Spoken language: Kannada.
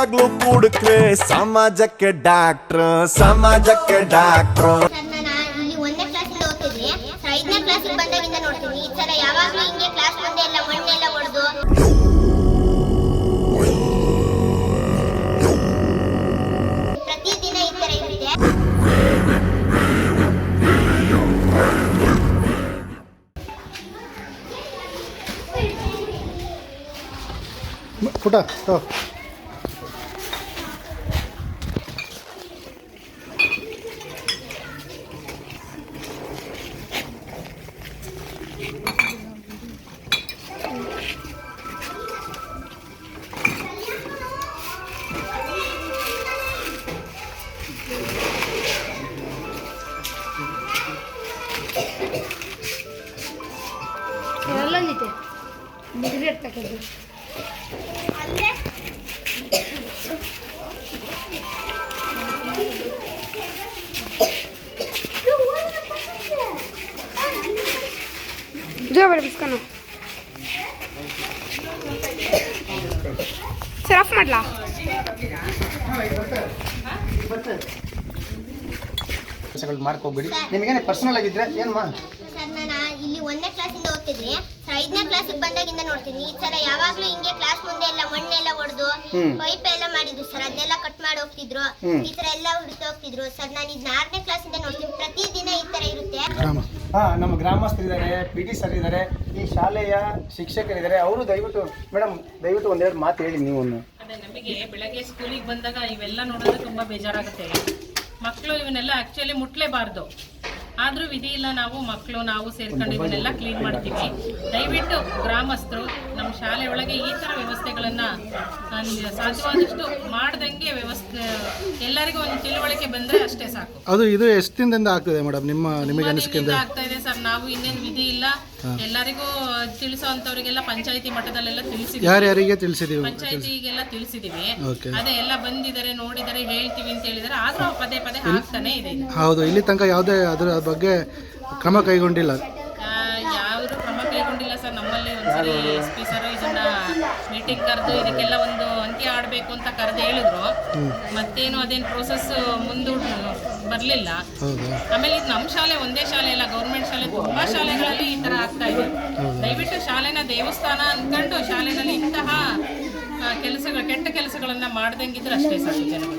ಯಾವಾಗ್ಲೂ ಕುಡುಕ್ರೆ ಸಮಾಜಕ್ಕೆ ಡಾಕ್ಟ್ರ್ ಸಮಾಜಕ್ಕೆ ಡಾಕ್ಟ್ರ್. Sir Gracias. Não. ಬಿಸ್ಕನು ಸರ್ ಆಫ್ ಮಾಡ್ಲಾ ಮಾರ್ಕ್ ಹೋಗ್ಬಿಡಿ ನಿಮಗೇನೆ ಪರ್ಸನಲ್ ಆಗಿದ್ರೆ ಏನಮ್ಮ ಸರ್ ನಾನು ಇಲ್ಲಿ ಒಂದನೇ ಕ್ಲಾಸಿಂದ ಓದ್ತಿದ್ರಿ. ಸರ್ ಐದನೇ ಕ್ಲಾಸಿಗೆ ಬಂದಾಗಿಂದ ನೋಡ್ತೀನಿ ಈ ಥರ ಯಾವಾಗಲೂ ಹಿಂಗೆ ಕ್ಲಾಸ್ ಮುಂದೆ ಎಲ್ಲ ಮಣ್ಣೆಲ್ಲ ಹೊಡೆದು. ಪೈಪ್ ಎಲ್ಲ ಮಾಡಿದ್ರು. ಸರ್ ಅದನ್ನೆಲ್ಲ ಕಟ್ ಮಾಡಿ ಹೋಗ್ತಿದ್ರು. ಈ ಥರ ಎಲ್ಲ ಹುಡುಕ್ತಾ ಹೋಗ್ತಿದ್ರು. ಸರ್ ನಾನು ಇದನ್ನ ಆರನೇ ಕ್ಲಾಸಿಂದ ನೋಡ್ತೀನಿ. ಪ್ರತಿದಿನ ಈ ತರ ಇರುತ್ತೆ. ಹಾ, ನಮ್ಮ ಗ್ರಾಮಸ್ಥರಿದ್ದಾರೆ ಪಿ ಟಿ ಸರ್ ಇದ್ದಾರೆ ಈ ಶಾಲೆಯ ಶಿಕ್ಷಕರಿದ್ದಾರೆ ಅವರು ದಯವಿಟ್ಟು ಮೇಡಮ್ ದಯವಿಟ್ಟು ಒಂದೆರಡು ಮಾತು ಹೇಳಿ ನೀವು ನಮಗೆ ಬೆಳಗ್ಗೆ ಸ್ಕೂಲಿಗೆ ಬಂದಾಗ ಇವೆಲ್ಲ ನೋಡೋದು ತುಂಬ ಬೇಜಾರಾಗುತ್ತೆ. ಮಕ್ಕಳು ಇವನ್ನೆಲ್ಲ ಆ್ಯಕ್ಚುಲಿ ಮುಟ್ಲೇಬಾರ್ದು. ಆದರೂ ವಿಧಿ ಇಲ್ಲ ನಾವು ಮಕ್ಕಳು ನಾವು ಸೇರ್ಕೊಂಡು ಇದನ್ನೆಲ್ಲ ಕ್ಲೀನ್ ಮಾಡ್ತೀವಿ. ದಯವಿಟ್ಟು ಗ್ರಾಮಸ್ಥರು ನಮ್ಮ ಶಾಲೆ ಒಳಗೆ ಈ ತರ ವ್ಯವಸ್ಥೆಗಳನ್ನ ಸಾಧ್ಯವಾದಷ್ಟು ಮಾಡ್ದಂಗೆ ವ್ಯವಸ್ಥೆ ಎಲ್ಲರಿಗೂ ಒಂದು ತಿಳುವಳಿಕೆ ಬಂದ್ರೆ ಅಷ್ಟೇ ಸಾಕು. ಅದು ಇದು ಎಷ್ಟು ದಿನದಿಂದ ಆಗ್ತದೆ ಮೇಡಮ್? ನಿಮ್ಮ ನಿಮಗೆ ಅನಿಸಿಕೆಯಿಂದ ಆಗ್ತಾ ಇದೆ ಸರ್. ನಾವು ಇನ್ನೇನು ವಿಧಿ ಇಲ್ಲ. ಎಲ್ಲರಿಗೂ ತಿಳಿಸೋ ಅಂಥವ್ರಿಗೆಲ್ಲ ಪಂಚಾಯತಿ ಮಟ್ಟದಲ್ಲೆಲ್ಲ ತಿಳಿಸಿದ್ವಿ ಯಾರ್ಯಾರಿಗೆ ತಿಳಿಸಿದೀವಿ ಪಂಚಾಯತಿಗೆಲ್ಲ ತಿಳಿಸಿದೀವಿ ಅದೇ ಎಲ್ಲ ಬಂದಿದ್ದಾರೆ ನೋಡಿದರೆ ಹೇಳ್ತೀವಿ ಅಂತ ಹೇಳಿದಾರೆ ಆದ್ರೂ ಪದೇ ಪದೇ ಆಗ್ತಾನೆ ಇದೆ. ಹೌದು ಇಲ್ಲಿ ತನಕ ಯಾವುದೇ ಅದರ ಬಗ್ಗೆ ಕ್ರಮ ಕೈಗೊಂಡಿಲ್ಲ? ಕ್ರಮ ಕೈಗೊಂಡಿಲ್ಲ ಸರ್. ನಮ್ಮಲ್ಲಿ ಒಂದ್ಸರಿ ಎಸ್ ಪಿ ಸರ್ ಇದನ್ನ ಮೀಟಿಂಗ್ ಕರೆದು ಇದಕ್ಕೆಲ್ಲ ಒಂದು ಅಂತ್ಯ ಆಡಬೇಕು ಅಂತ ಕರೆದು ಹೇಳಿದ್ರು. ಮತ್ತೇನು ಅದೇನು ಪ್ರೋಸೆಸ್ ಮುಂದೂ ಬರಲಿಲ್ಲ. ಆಮೇಲೆ ಇದು ನಮ್ಮ ಶಾಲೆ ಒಂದೇ ಶಾಲೆ ಅಲ್ಲ ಗೌರ್ಮೆಂಟ್ ಶಾಲೆ ತುಂಬಾ ಶಾಲೆಗಳಲ್ಲಿ ಈ ತರ ಆಗ್ತಾ ಇದೆ. ದಯವಿಟ್ಟು ಶಾಲೆನ ದೇವಸ್ಥಾನ ಅನ್ಕೊಂಡು ಶಾಲೆನಲ್ಲಿ ಇಂತಹ ಕೆಲಸಗಳು ಕೆಟ್ಟ ಕೆಲಸಗಳನ್ನ ಮಾಡ್ದಂಗಿದ್ರೆ ಅಷ್ಟೇ ಸಾಕು ಜನಗಳು.